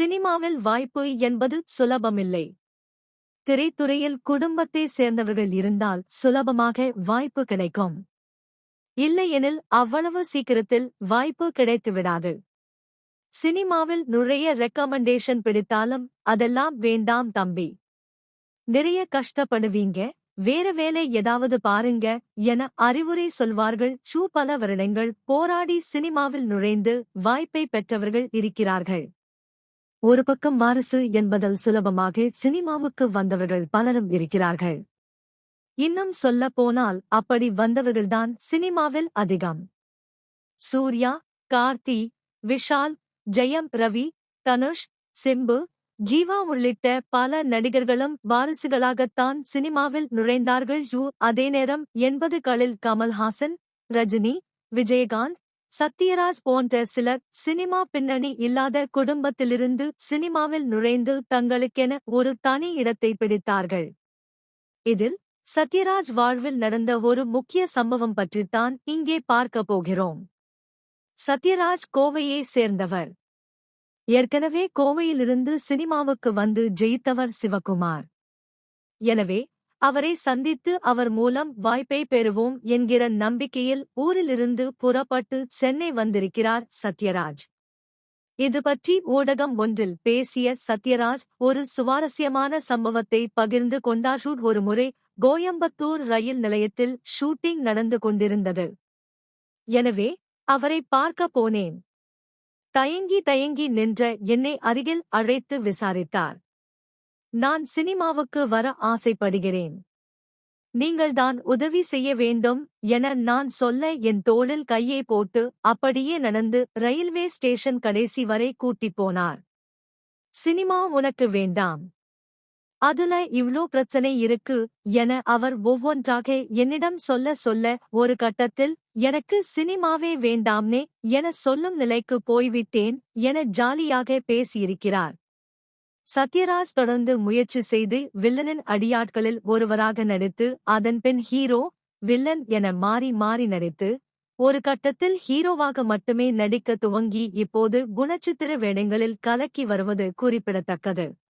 சினிமாவில் வாய்ப்பு என்பது சுலபமில்லை. திரைத்துறையில் குடும்பத்தை சேர்ந்தவர்கள் இருந்தால் சுலபமாக வாய்ப்பு கிடைக்கும். இல்லையெனில் அவ்வளவு சீக்கிரத்தில் வாய்ப்பு கிடைத்துவிடாது. சினிமாவில் நுழைய ரெக்கமெண்டேஷன் பிடித்தாலும் அதெல்லாம் வேண்டாம் தம்பி. நிறைய கஷ்டப்படுவீங்க வேற வேலை ஏதாவது பாருங்க என அறிவுரை சொல்வார்கள். ஷூ பல வருடங்கள் போராடி சினிமாவில் நுழைந்து வாய்ப்பை பெற்றவர்கள் இருக்கிறார்கள். ஒரு பக்கம் வாரிசு என்பதால் சுலபமாக சினிமாவுக்கு வந்தவர்கள் பலரும் இருக்கிறார்கள். இன்னும் சொல்ல போனால் அப்படி வந்தவர்கள்தான் சினிமாவில் அதிகம். சூர்யா கார்த்தி விஷால் ஜெயம் ரவி தனுஷ் சிம்பு ஜீவா உள்ளிட்ட பல நடிகர்களும் வாரிசுகளாகத்தான் சினிமாவில் நுழைந்தார்கள். யூ அதே நேரம் எண்பதுகளில் கமல்ஹாசன் ரஜினி விஜயகாந்த் சத்யராஜ் போன்ற சிலர் சினிமா பின்னணி இல்லாத குடும்பத்திலிருந்து சினிமாவில் நுழைந்து தங்களுக்கென ஒரு தனி இடத்தை பிடித்தார்கள். இதில் சத்யராஜ் வாழ்வில் நடந்த ஒரு முக்கிய சம்பவம் பற்றித்தான் இங்கே பார்க்கப் போகிறோம். சத்யராஜ் கோவையை சேர்ந்தவர். ஏற்கனவே கோவையிலிருந்து சினிமாவுக்கு வந்து ஜெயித்தவர் சிவகுமார். எனவே அவரை சந்தித்து அவர் மூலம் வாய்ப்பை பெறுவோம் என்கிற நம்பிக்கையில் ஊரிலிருந்து புறப்பட்டு சென்னை வந்திருக்கிறார் சத்யராஜ். இதுபற்றி ஊடகம் ஒன்றில் பேசிய சத்யராஜ் ஒரு சுவாரஸ்யமான சம்பவத்தை பகிர்ந்து கொண்டார் ஒருமுறை கோயம்புத்தூர் ரயில் நிலையத்தில் ஷூட்டிங் நடந்து கொண்டிருந்தது. எனவே அவரை பார்க்க போனேன். தயங்கி தயங்கி நின்ற என்னை அருகில் அழைத்து விசாரித்தார். நான் சினிமாவுக்கு வர ஆசைப்படுகிறேன். நீங்கள்தான் உதவி செய்ய வேண்டும் என நான் சொல்ல என் தோளில் கையை போட்டு அப்படியே நடந்து ரயில்வே ஸ்டேஷன் கடைசி வரை கூட்டிப் போனார். சினிமா உனக்கு வேண்டாம். அதுல இவ்ளோ பிரச்சனை இருக்கு என அவர் ஒவ்வொன்றாக என்னிடம் சொல்ல சொல்ல ஒரு கட்டத்தில் எனக்கு சினிமாவே வேண்டாம்னே என சொல்லும் நிலைக்கு போய்விட்டேன் என ஜாலியாக பேசியிருக்கிறார். சத்யராஜ் தொடர்ந்து முயற்சி செய்து வில்லனின் அடியாட்களில் ஒருவராக நடித்து அதன்பின் ஹீரோ வில்லன் என மாறி மாறி நடித்து ஒரு கட்டத்தில் ஹீரோவாக மட்டுமே நடிக்க துவங்கி இப்போது குணச்சித்திர வேடங்களில் கலக்கி வருவது குறிப்பிடத்தக்கது.